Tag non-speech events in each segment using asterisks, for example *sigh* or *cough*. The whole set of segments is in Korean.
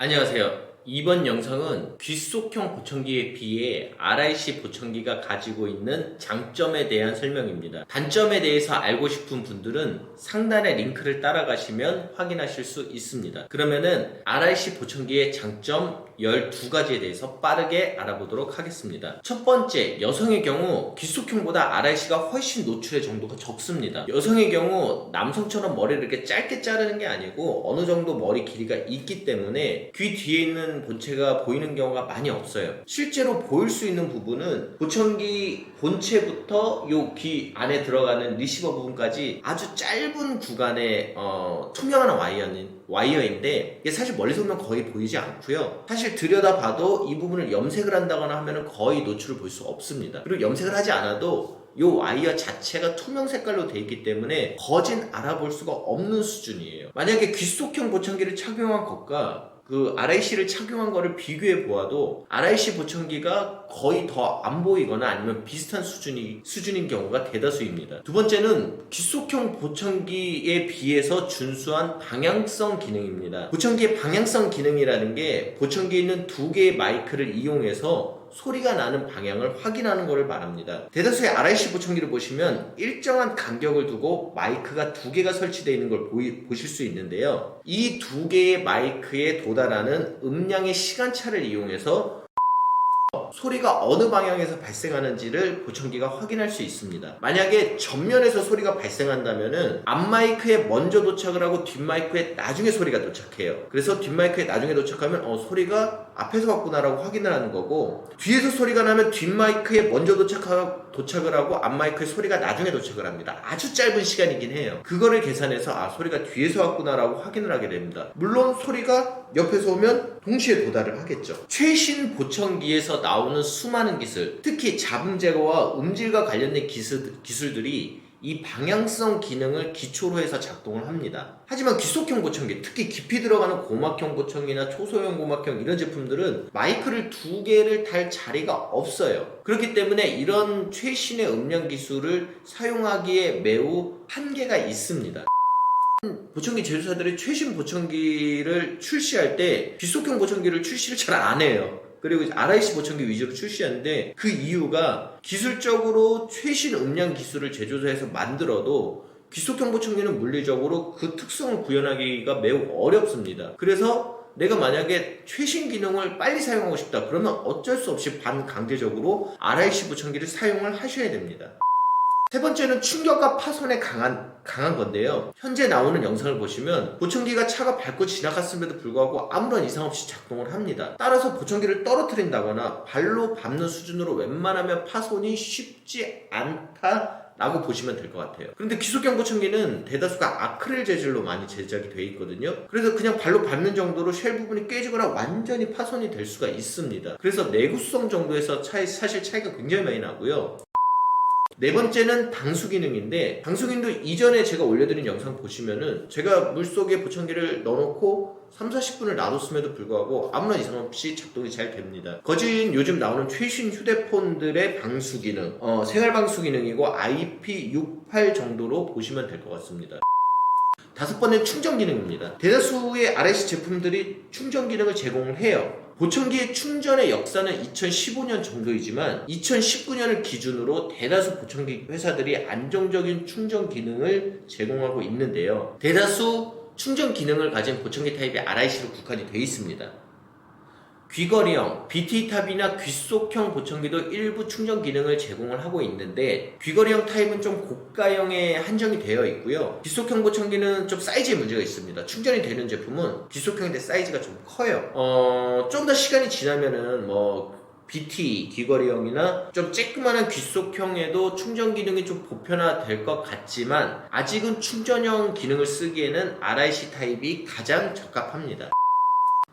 안녕하세요. 이번 영상은 귓속형 보청기에 비해 RIC 보청기가 가지고 있는 장점에 대한 설명입니다. 단점에 대해서 알고 싶은 분들은 상단의 링크를 따라가시면 확인하실 수 있습니다. 그러면은 RIC 보청기의 장점 12가지에 대해서 빠르게 알아보도록 하겠습니다. 첫 번째, 여성의 경우 귓속형보다 RIC가 훨씬 노출의 정도가 적습니다. 여성의 경우 남성처럼 머리를 이렇게 짧게 자르는 게 아니고 어느 정도 머리 길이가 있기 때문에 귀 뒤에 있는 본체가 보이는 경우가 많이 없어요. 실제로 보일 수 있는 부분은 보청기 본체부터 요 귀 안에 들어가는 리시버 부분까지 아주 짧은 구간의 어, 투명한 와이어는 와이어인데 이게 사실 멀리서 보면 거의 보이지 않고요. 사실 들여다봐도 이 부분을 염색을 한다거나 하면은 거의 노출을 볼 수 없습니다. 그리고 염색을 하지 않아도 이 와이어 자체가 투명 색깔로 돼 있기 때문에 거진 알아볼 수가 없는 수준이에요. 만약에 귓속형 보청기를 착용한 것과 그 RIC를 착용한 거를 비교해 보아도 RIC 보청기가 거의 더 안 보이거나 아니면 비슷한 수준이 수준인 경우가 대다수입니다. 두 번째는 귓속형 보청기에 비해서 준수한 방향성 기능입니다. 보청기의 방향성 기능이라는 게 보청기에 있는 두 개의 마이크를 이용해서 소리가 나는 방향을 확인하는 것을 말합니다. 대다수의 RIC 보청기를 보시면 일정한 간격을 두고 마이크가 두 개가 설치되어 있는 걸 보이, 보실 수 있는데요. 이 두 개의 마이크에 도달하는 음량의 시간차를 이용해서 소리가 어느 방향에서 발생하는지를 보청기가 확인할 수 있습니다. 만약에 전면에서 소리가 발생한다면은 앞 마이크에 먼저 도착을 하고 뒷 마이크에 나중에 소리가 도착해요. 그래서 뒷 마이크에 나중에 도착하면 어 소리가 앞에서 왔구나라고 확인을 하는 거고 뒤에서 소리가 나면 뒷 마이크에 먼저 도착하, 도착을 하고 앞 마이크에 소리가 나중에 도착을 합니다. 아주 짧은 시간이긴 해요. 그거를 계산해서 아 소리가 뒤에서 왔구나라고 확인을 하게 됩니다. 물론 소리가 옆에서 오면 동시에 도달을 하겠죠. 최신 보청기에서 나 오는 수많은 기술, 특히 잡음 제거와 음질과 관련된 기술, 기술들이 이 방향성 기능을 기초로 해서 작동을 합니다. 하지만 귀속형 보청기, 특히 깊이 들어가는 고막형 보청기나 초소형 고막형 이런 제품들은 마이크를 두 개를 달 자리가 없어요. 그렇기 때문에 이런 최신의 음량 기술을 사용하기에 매우 한계가 있습니다. 보청기 제조사들이 최신 보청기를 출시할 때 귓속형 보청기를 출시를 잘 안 해요. 그리고 RIC 보청기 위주로 출시하는데 그 이유가 기술적으로 최신 음량 기술을 제조사에서 만들어도 귓속형 보청기는 물리적으로 그 특성을 구현하기가 매우 어렵습니다. 그래서 내가 만약에 최신 기능을 빨리 사용하고 싶다 그러면 어쩔 수 없이 반강제적으로 RIC 보청기를 사용을 하셔야 됩니다. 세 번째는 충격과 파손에 강한, 강한 건데요. 현재 나오는 영상을 보시면 보청기가 차가 밟고 지나갔음에도 불구하고 아무런 이상 없이 작동을 합니다. 따라서 보청기를 떨어뜨린다거나 발로 밟는 수준으로 웬만하면 파손이 쉽지 않다. 라고 보시면 될 것 같아요. 그런데 기속형 보청기는 대다수가 아크릴 재질로 많이 제작이 되어 있거든요. 그래서 그냥 발로 밟는 정도로 쉘 부분이 깨지거나 완전히 파손이 될 수가 있습니다. 그래서 내구성 정도에서 차이, 사실 차이가 굉장히 많이 나고요. 네 번째는 방수 기능인데 방수 기능도 이전에 제가 올려드린 영상 보시면은 제가 물속에 보청기를 넣어놓고 3, 40분을 놔뒀음에도 불구하고 아무런 이상 없이 작동이 잘 됩니다. 거진 요즘 나오는 최신 휴대폰들의 방수 기능, 어, 생활 방수 기능이고 IP68 정도로 보시면 될 것 같습니다. 다섯 번째는 충전 기능입니다. 대다수의 RS 제품들이 충전 기능을 제공을 해요. 보청기의 충전의 역사는 2015년 정도이지만 2019년을 기준으로 대다수 보청기 회사들이 안정적인 충전 기능을 제공하고 있는데요. 대다수 충전 기능을 가진 보청기 타입이 RIC로 국한이 되어 있습니다. 귀걸이형, BT탑이나 귓속형 보청기도 일부 충전 기능을 제공을 하고 있는데 귀걸이형 타입은 좀 고가형에 한정이 되어 있고요. 귓속형 보청기는 좀 사이즈에 문제가 있습니다. 충전이 되는 제품은 귓속형인데 사이즈가 좀 커요. 어, 좀 더 시간이 지나면은 뭐 BT 귀걸이형이나 좀 쬐끄만한 귓속형에도 충전 기능이 좀 보편화될 것 같지만 아직은 충전형 기능을 쓰기에는 RIC 타입이 가장 적합합니다.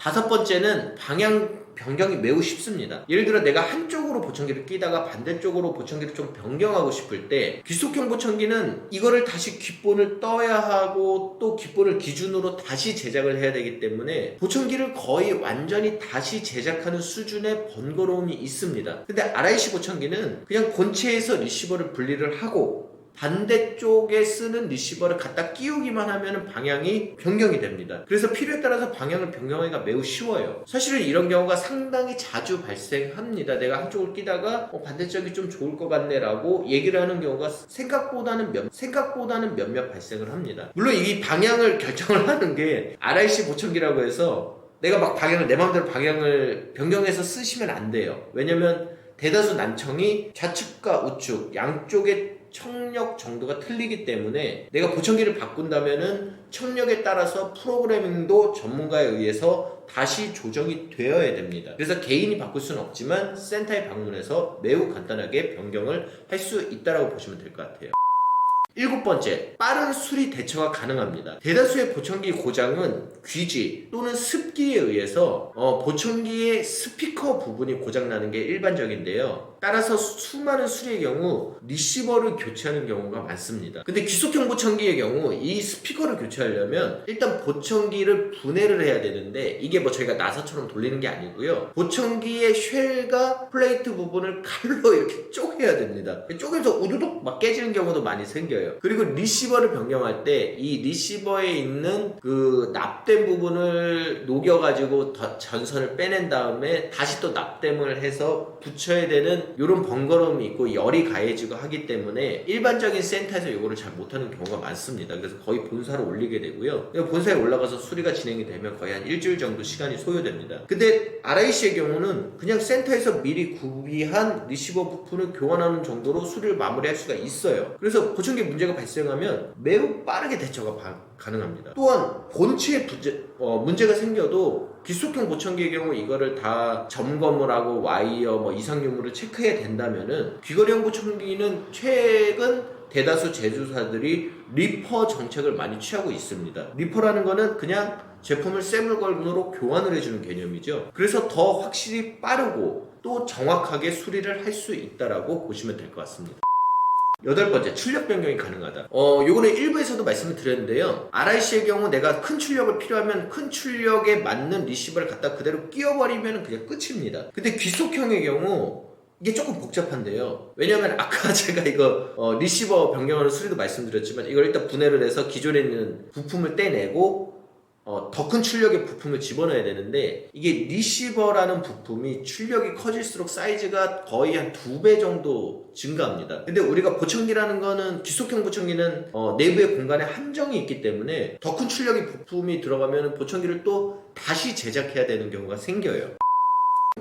다섯 번째는 방향 변경이 매우 쉽습니다. 예를 들어 내가 한쪽으로 보청기를 끼다가 반대쪽으로 보청기를 좀 변경하고 싶을 때 귀속형 보청기는 이거를 다시 귓본을 떠야 하고 또 귓본을 기준으로 다시 제작을 해야 되기 때문에 보청기를 거의 완전히 다시 제작하는 수준의 번거로움이 있습니다. 근데 RIC 보청기는 그냥 본체에서 리시버를 분리를 하고 반대쪽에 쓰는 리시버를 갖다 끼우기만 하면 방향이 변경이 됩니다. 그래서 필요에 따라서 방향을 변경하기가 매우 쉬워요. 사실은 이런 경우가 상당히 자주 발생합니다. 내가 한쪽을 끼다가 어, 반대쪽이 좀 좋을 것 같네라고 얘기를 하는 경우가 생각보다는 몇, 생각보다는 몇몇 발생을 합니다. 물론 이 방향을 결정을 하는 게 RIC 보청기라고 해서 내가 막 방향을 내 마음대로 방향을 변경해서 쓰시면 안 돼요. 왜냐면 대다수 난청이 좌측과 우측 양쪽의 청력 정도가 틀리기 때문에 내가 보청기를 바꾼다면은 청력에 따라서 프로그래밍도 전문가에 의해서 다시 조정이 되어야 됩니다. 그래서 개인이 바꿀 수는 없지만 센터에 방문해서 매우 간단하게 변경을 할 수 있다라고 보시면 될 것 같아요. 일곱 번째, 빠른 수리 대처가 가능합니다. 대다수의 보청기 고장은 귀지 또는 습기에 의해서 어, 보청기의 스피커 부분이 고장나는 게 일반적인데요. 따라서 수많은 수리의 경우 리시버를 교체하는 경우가 많습니다. 근데 귀속형 보청기의 경우 이 스피커를 교체하려면 일단 보청기를 분해를 해야 되는데 이게 뭐 저희가 나사처럼 돌리는 게 아니고요. 보청기의 쉘과 플레이트 부분을 칼로 *laughs* 이렇게 쪼개야 됩니다. 쪼개서 우두둑 막 깨지는 경우도 많이 생겨요. 그리고 리시버를 변경할 때 이 리시버에 있는 그 납땜 부분을 녹여가지고 더 전선을 빼낸 다음에 다시 또 납땜을 해서 붙여야 되는 이런 번거로움이 있고 열이 가해지고 하기 때문에 일반적인 센터에서 이거를 잘 못하는 경우가 많습니다. 그래서 거의 본사로 올리게 되고요. 본사에 올라가서 수리가 진행이 되면 거의 한 일주일 정도 시간이 소요됩니다. 근데 RIC의 경우는 그냥 센터에서 미리 구비한 리시버 부품을 교환하는 정도로 수리를 마무리할 수가 있어요. 그래서 보청기 문제가 발생하면 매우 빠르게 대처가 바- 가능합니다. 또한 본체에 부재- 어, 문제가 생겨도 기속형 보청기의 경우 이거를 다 점검을 하고 와이어 뭐 이상 유무를 체크해야 된다면은 귀걸이형 보청기는 최근 대다수 제조사들이 리퍼 정책을 많이 취하고 있습니다. 리퍼라는 거는 그냥 제품을 새 물건으로 교환을 해주는 개념이죠. 그래서 더 확실히 빠르고 또 정확하게 수리를 할 수 있다라고 보시면 될 것 같습니다. 여덟 번째, 출력 변경이 가능하다. 어, 요거는 일부에서도 말씀을 드렸는데요. RIC의 경우 내가 큰 출력을 필요하면 큰 출력에 맞는 리시버를 갖다 그대로 끼워버리면 그냥 끝입니다. 근데 귀속형의 경우 이게 조금 복잡한데요. 왜냐면 아까 *laughs* 제가 이거 어, 리시버 변경하는 수리도 말씀드렸지만 이걸 일단 분해를 해서 기존에 있는 부품을 떼내고 어, 더 큰 출력의 부품을 집어넣어야 되는데 이게 리시버라는 부품이 출력이 커질수록 사이즈가 거의 한 두 배 정도 증가합니다. 근데 우리가 보청기라는 거는 기속형 보청기는 어, 내부의 공간에 한정이 있기 때문에 더 큰 출력의 부품이 들어가면 보청기를 또 다시 제작해야 되는 경우가 생겨요.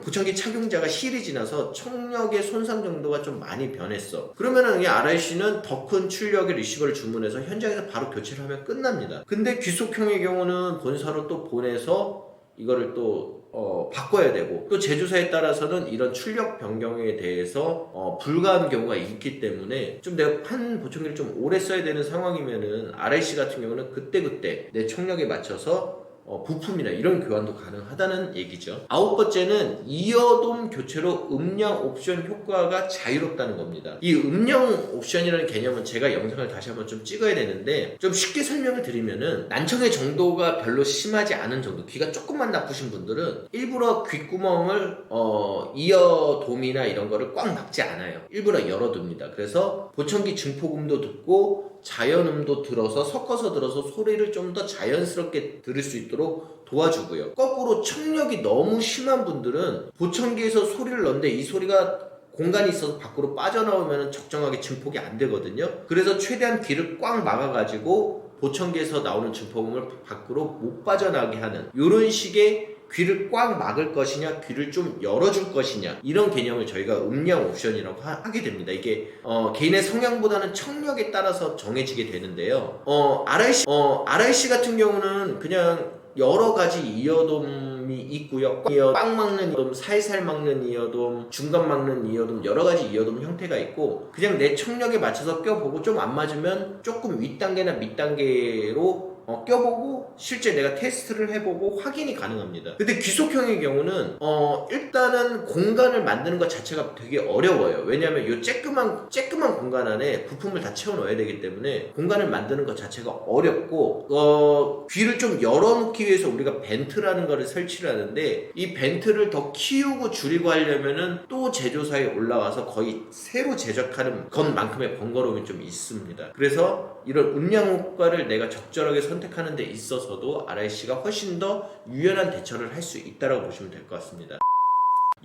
보청기 착용자가 실이 지나서 청력의 손상 정도가 좀 많이 변했어. 그러면은 이 RIC는 더 큰 출력의 리시버를 주문해서 현장에서 바로 교체를 하면 끝납니다. 근데 귀속형의 경우는 본사로 또 보내서 이거를 또 어, 바꿔야 되고 또 제조사에 따라서는 이런 출력 변경에 대해서 어, 불가한 경우가 있기 때문에 좀 내가 한 보청기를 좀 오래 써야 되는 상황이면은 RIC 같은 경우는 그때그때 내 청력에 맞춰서 어, 부품이나 이런 교환도 가능하다는 얘기죠. 아홉 번째는 이어돔 교체로 음량 옵션 효과가 자유롭다는 겁니다. 이 음량 옵션이라는 개념은 제가 영상을 다시 한번 좀 찍어야 되는데 좀 쉽게 설명을 드리면은 난청의 정도가 별로 심하지 않은 정도, 귀가 조금만 나쁘신 분들은 일부러 귓구멍을 어, 이어돔이나 이런 거를 꽉 막지 않아요. 일부러 열어둡니다. 그래서 보청기 증폭음도 듣고 자연음도 들어서 섞어서 들어서 소리를 좀 더 자연스럽게 들을 수 있도록 도와주고요. 거꾸로 청력이 너무 심한 분들은 보청기에서 소리를 넣는데 이 소리가 공간이 있어서 밖으로 빠져나오면 적정하게 증폭이 안 되거든요. 그래서 최대한 귀를 꽉 막아가지고 보청기에서 나오는 증폭음을 밖으로 못 빠져나게 하는 이런 식의 귀를 꽉 막을 것이냐, 귀를 좀 열어줄 것이냐 이런 개념을 저희가 음량 옵션이라고 하, 게 됩니다. 이게 어, 개인의 성향보다는 청력에 따라서 정해지게 되는데요. 어, RIC 어, RIC 같은 경우는 그냥 여러 가지 이어돔이 있고요. 빵 막는 이어돔, 살살 막는 이어돔, 중간 막는 이어돔 여러 가지 이어돔 형태가 있고 그냥 내 청력에 맞춰서 껴보고 좀 안 맞으면 조금 윗단계나 밑단계로 어, 껴보고 실제 내가 테스트를 해보고 확인이 가능합니다. 근데 귀속형의 경우는 어 일단은 공간을 만드는 것 자체가 되게 어려워요. 왜냐하면 이 쬐끄만 쬐끄만 공간 안에 부품을 다 채워 넣어야 되기 때문에 공간을 만드는 것 자체가 어렵고 어 귀를 좀 열어놓기 위해서 우리가 벤트라는 거를 설치를 하는데 이 벤트를 더 키우고 줄이고 하려면은 또 제조사에 올라와서 거의 새로 제작하는 것만큼의 번거로움이 좀 있습니다. 그래서 이런 음량 효과를 내가 적절하게 선 택하는 데 있어서도 RIC가 훨씬 더 유연한 대처를 할 수 있다고 보시면 될 것 같습니다.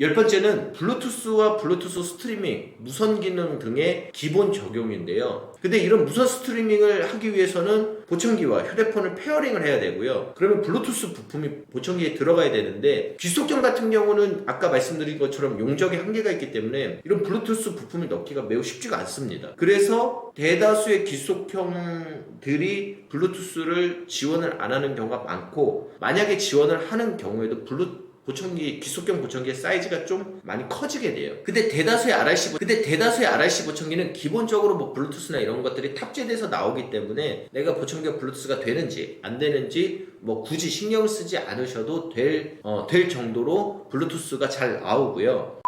열 번째는 블루투스와 블루투스 스트리밍, 무선 기능 등의 기본 적용인데요. 근데 이런 무선 스트리밍을 하기 위해서는 보청기와 휴대폰을 페어링을 해야 되고요. 그러면 블루투스 부품이 보청기에 들어가야 되는데 귀속형 같은 경우는 아까 말씀드린 것처럼 용적의 한계가 있기 때문에 이런 블루투스 부품을 넣기가 매우 쉽지가 않습니다. 그래서 대다수의 귀속형들이 블루투스를 지원을 안 하는 경우가 많고 만약에 지원을 하는 경우에도 블루 보청기 기속형 보청기의 사이즈가 좀 많이 커지게 돼요. 근데 대다수의 RRC 보- 근데 대다수의 RRC 보청기는 기본적으로 뭐 블루투스나 이런 것들이 탑재돼서 나오기 때문에 내가 보청기가 블루투스가 되는지 안 되는지 뭐 굳이 신경 쓰지 않으셔도 될, 어, 될 정도로 블루투스가 잘 나오고요.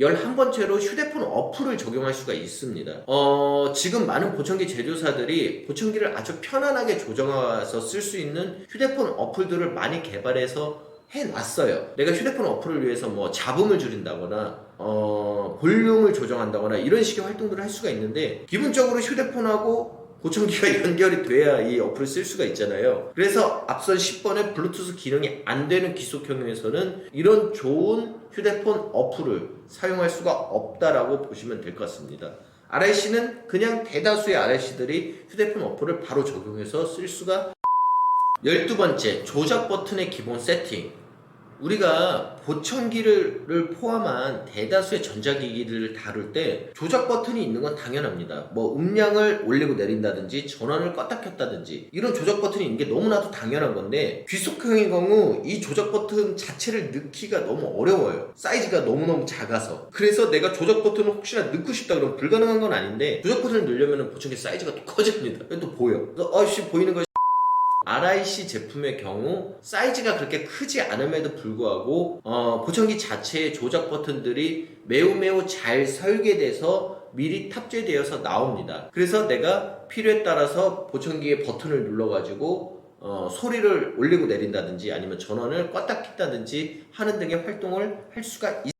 11번째로 휴대폰 어플을 적용할 수가 있습니다. 어, 지금 많은 보청기 제조사들이 보청기를 아주 편안하게 조정해서 쓸 수 있는 휴대폰 어플들을 많이 개발해서 해놨어요. 내가 휴대폰 어플을 위해서 뭐 잡음을 줄인다거나, 어, 볼륨을 조정한다거나 이런 식의 활동들을 할 수가 있는데, 기본적으로 휴대폰하고 보청기가 *laughs* 연결이 돼야 이 어플을 쓸 수가 있잖아요. 그래서 앞선 10번의 블루투스 기능이 안 되는 기속형에서는 이런 좋은 휴대폰 어플을 사용할 수가 없다라고 보시면 될 것 같습니다. RIC는 그냥 대다수의 RIC들이 휴대폰 어플을 바로 적용해서 쓸 수가 12번째, 조작 버튼의 기본 세팅. 우리가 보청기를 포함한 대다수의 전자기기들을 다룰 때 조작 버튼이 있는 건 당연합니다. 뭐 음량을 올리고 내린다든지 전원을 껐다 켰다든지 이런 조작 버튼이 있는 게 너무나도 당연한 건데 귀속형의 경우 이 조작 버튼 자체를 넣기가 너무 어려워요. 사이즈가 너무너무 작아서. 그래서 내가 조작 버튼을 혹시나 넣고 싶다 그러면 불가능한 건 아닌데 조작 버튼을 넣으려면 보청기 사이즈가 또 커집니다. 또 보여. 그래서 어씨 보이는 거 RIC 제품의 경우 사이즈가 그렇게 크지 않음에도 불구하고 어, 보청기 자체의 조작 버튼들이 매우 매우 잘 설계돼서 미리 탑재되어서 나옵니다. 그래서 내가 필요에 따라서 보청기의 버튼을 눌러가지고 어, 소리를 올리고 내린다든지 아니면 전원을 껐다 켰다든지 하는 등의 활동을 할 수가 있습니다.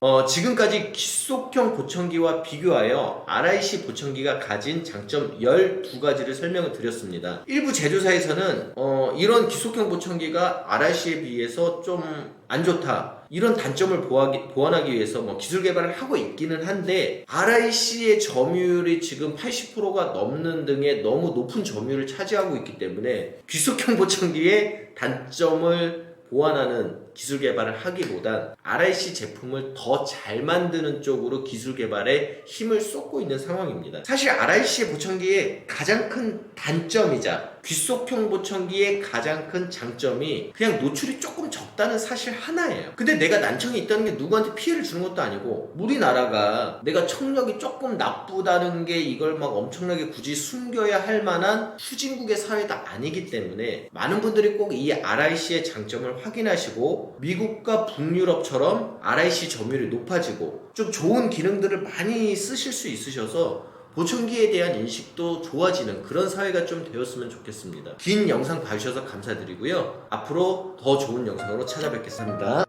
어, 지금까지 기속형 보청기와 비교하여 RIC 보청기가 가진 장점 12가지를 설명을 드렸습니다. 일부 제조사에서는 어, 이런 기속형 보청기가 RIC에 비해서 좀 안 좋다. 이런 단점을 보하기, 보완하기 위해서 뭐 기술 개발을 하고 있기는 한데 RIC의 점유율이 지금 80%가 넘는 등의 너무 높은 점유율을 차지하고 있기 때문에 귀속형 보청기의 단점을 보완하는 기술 개발을 하기보단 RIC 제품을 더 잘 만드는 쪽으로 기술 개발에 힘을 쏟고 있는 상황입니다. 사실 RIC 보청기의 가장 큰 단점이자 귀속형 보청기의 가장 큰 장점이 그냥 노출이 조금 적다는 사실 하나예요. 근데 내가 난청이 있다는 게 누구한테 피해를 주는 것도 아니고 우리나라가 내가 청력이 조금 나쁘다는 게 이걸 막 엄청나게 굳이 숨겨야 할 만한 후진국의 사회가 아니기 때문에 많은 분들이 꼭 이 RIC의 장점을 확인하시 고 미국과 북유럽처럼 RIC 점유율이 높아지고 좀 좋은 기능들을 많이 쓰실 수 있으셔서 보청기에 대한 인식도 좋아지는 그런 사회가 좀 되었으면 좋겠습니다. 긴 영상 봐주셔서 감사드리고요. 앞으로 더 좋은 영상으로 찾아뵙겠습니다.